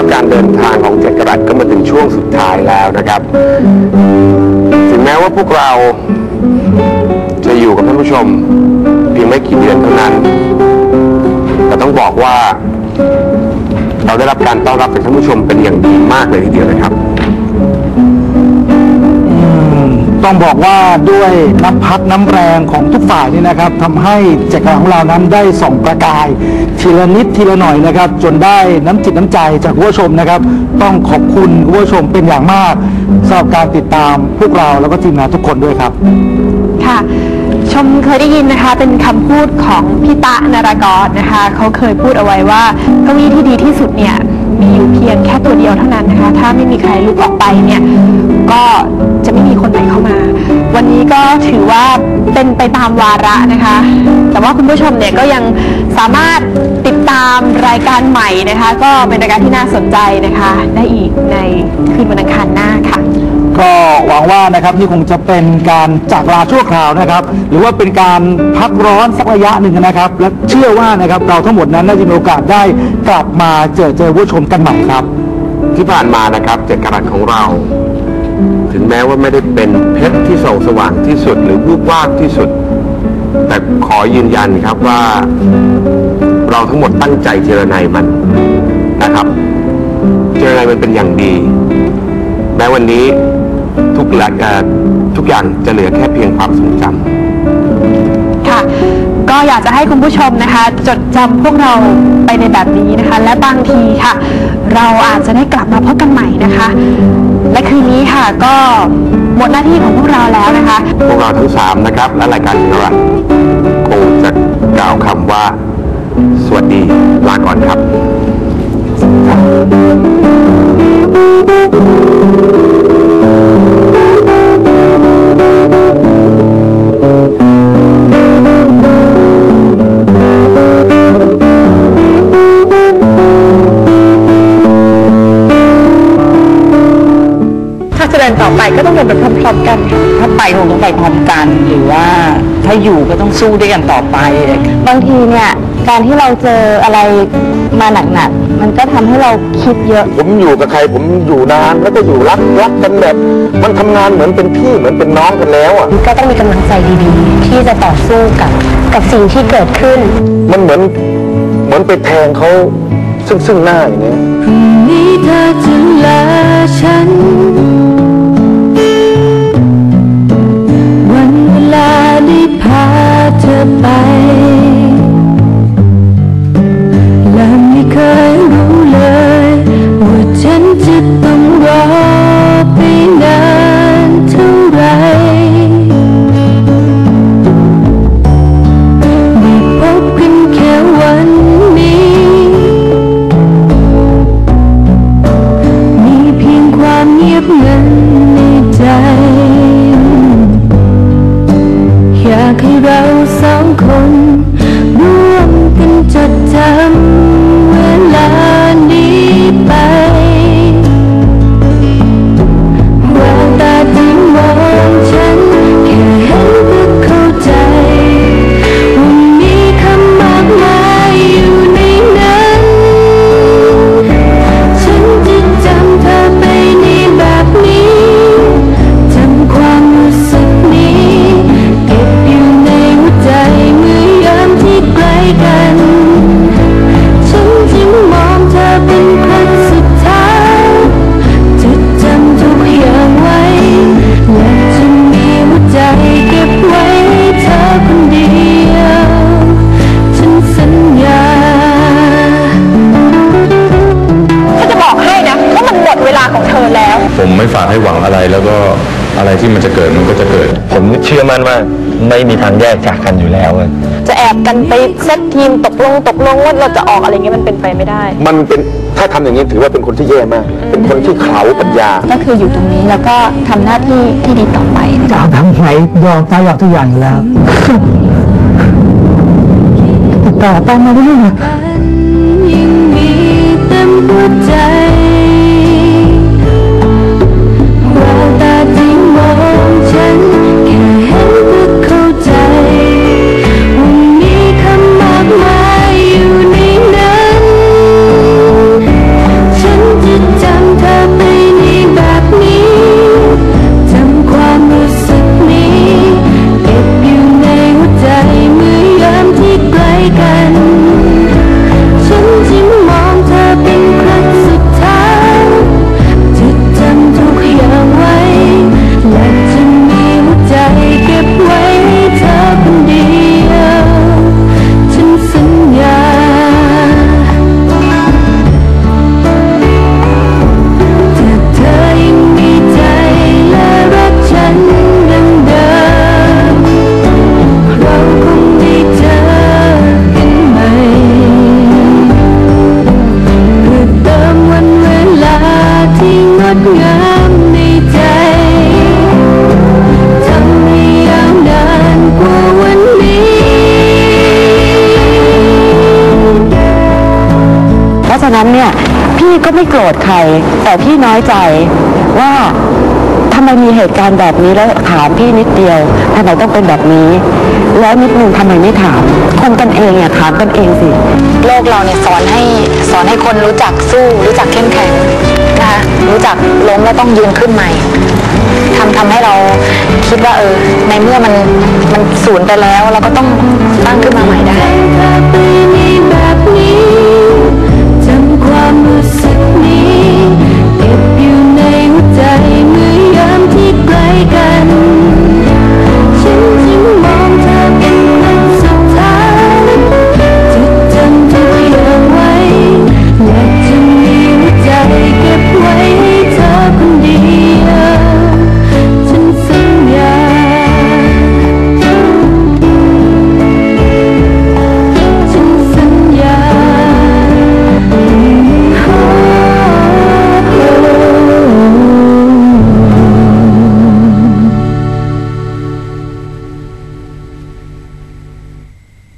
ว่าการเดินทางของเจ็ดกรัตก็มาถึงช่วงสุดท้ายแล้วนะครับ ถึงแม้ว่าพวกเราจะอยู่กับท่านผู้ชม เพียงไม่กี่เดือนเท่านั้น แต่ต้องบอกว่า เราได้รับการต้อนรับจากท่านผู้ชมเป็นอย่างดีมากเลยทีเดียวนะครับ ต้องบอกว่าด้วยน้ำพักน้ำแรงของทุกฝ่ายนี่นะครับทำให้แจกของเรานั้นได้ส่องประกาย ทีละนิดทีละหน่อยนะครับ จนได้น้ำจิตน้ำใจจากผู้ชมนะครับ ต้องขอบคุณคุณผู้ชมเป็นอย่างมากสำหรับการติดตามพวกเราแล้วก็ทีมงานทุกคนด้วยครับค่ะชมเคยได้ยินนะคะเป็นคำพูดของพี่ตะนารากรนะคะเขาเคยพูดเอาไว้ว่าเก้าอี้ที่ดีที่สุดเนี่ย มีอยู่เพียงแค่ตัวเดียวเท่านั้นนะคะ ถ้าไม่มีใครลุกออกไปเนี่ยก็จะไม่มีคนไหนเข้ามา วันนี้ก็ถือว่าเป็นไปตามวาระนะคะ แต่ว่าคุณผู้ชมเนี่ยก็ยังสามารถติดตามรายการใหม่นะคะ ก็เป็นรายการที่น่าสนใจนะคะ ได้อีกในคืนวันอังคารหน้าค่ะ ก็หวังว่านะครับนี่คงจะเป็นการจากลาชั่วคราวนะครับ หรือว่าเป็นการพักร้อนสักระยะหนึ่งนะครับ และเชื่อว่านะครับเราทั้งหมดนั้นน่าจะมีโอกาสได้กลับมาเจอเจอผู้ชมกันใหม่ครับ ที่ผ่านมานะครับเจ็ดกรัตของเรา ถึงแม้ว่าไม่ได้เป็นเพชรที่ส่องสว่างที่สุด หรือวูบวาบที่สุด แต่ขอยืนยันครับว่า เราทั้งหมดตั้งใจเจรไนมันนะครับ เจรไนมันเป็นอย่างดี แม้วันนี้ ทุกหลักเอ่อทุกอย่างจะเหลือแค่เพียงความทรงจำค่ะ ก็อยากจะให้คุณผู้ชมนะคะ จดจำพวกเราไปในแบบนี้นะคะ และบางทีค่ะ เราอาจจะได้กลับมาพบกันใหม่นะคะ และคืนนี้ค่ะก็หมดหน้าที่ของพวกเราแล้วนะคะ พวกเราทั้งสามนะครับและรายการของเราคงจะกล่าวคำว่า สวัสดีลาก่อนครับถ้า ดินต่อไปก็ต้องเดินไปพร้อมๆกันค่ะ ถ้าไปคงต้องไปพร้อมกันหรือว่าถ้าอยู่ก็ต้องสู้ด้วยกันต่อไปบางทีเนี่ยการที่เราเจออะไรมาหนักๆมันก็ทำให้เราคิดเยอะ ผมอยู่กับใครผมอยู่นานแล้วก็อยู่รักรักกันแบบ มันทำงานเหมือนเป็นพี่เหมือนเป็นน้องกันแล้วอะ ก็ต้องมีกำลังใจดีๆ ที่จะต่อสู้กับกับสิ่งที่เกิดขึ้น มันเหมือนเหมือนไปแทงเขาซึ่งซึ่งหน้าอย่างเงี้ยนี้เธอจะลาฉันวัน ที่มันจะเกิดมันก็จะเกิด ผมเชื่อมั่นว่าไม่มีทางแยกจากกันอยู่แล้วอะจะแอบกันไปเซตทีมตกลงตกลงว่าเราจะออกอะไรเงี้ยมันเป็นไปไม่ได้ มันเป็นถ้าทำอย่างนี้ถือว่าเป็นคนที่แย่มาก เป็นคนที่เขาปัญญา ก็คืออยู่ตรงนี้แล้วก็ทำหน้าที่ที่ดีต่อไปนะคะจะเอาทางไหนยอมตายยอมทุกอย่างอยู่แล้ว ติดต่อไปมาเรื่อยๆยังมีเต็มหัวใจ พี่ก็ไม่โกรธใคร แต่พี่น้อยใจว่าทำไมมีเหตุการณ์แบบนี้แล้วถามพี่นิดเดียวทำไมต้องเป็นแบบนี้ แล้วนิดนึงทำไมไม่ถาม คนกันเองเนี่ยถามกันเองสิ โลกเราเนี่ยสอนให้สอนให้คนรู้จักสู้ รู้จักเข้มแข็งนะคะรู้จักล้มแล้วต้องยืนขึ้นใหม่ทำทำให้เราคิดว่าเออในเมื่อมันมันสูญไปแล้ว เราก็ต้องตั้งขึ้นมาใหม่ได้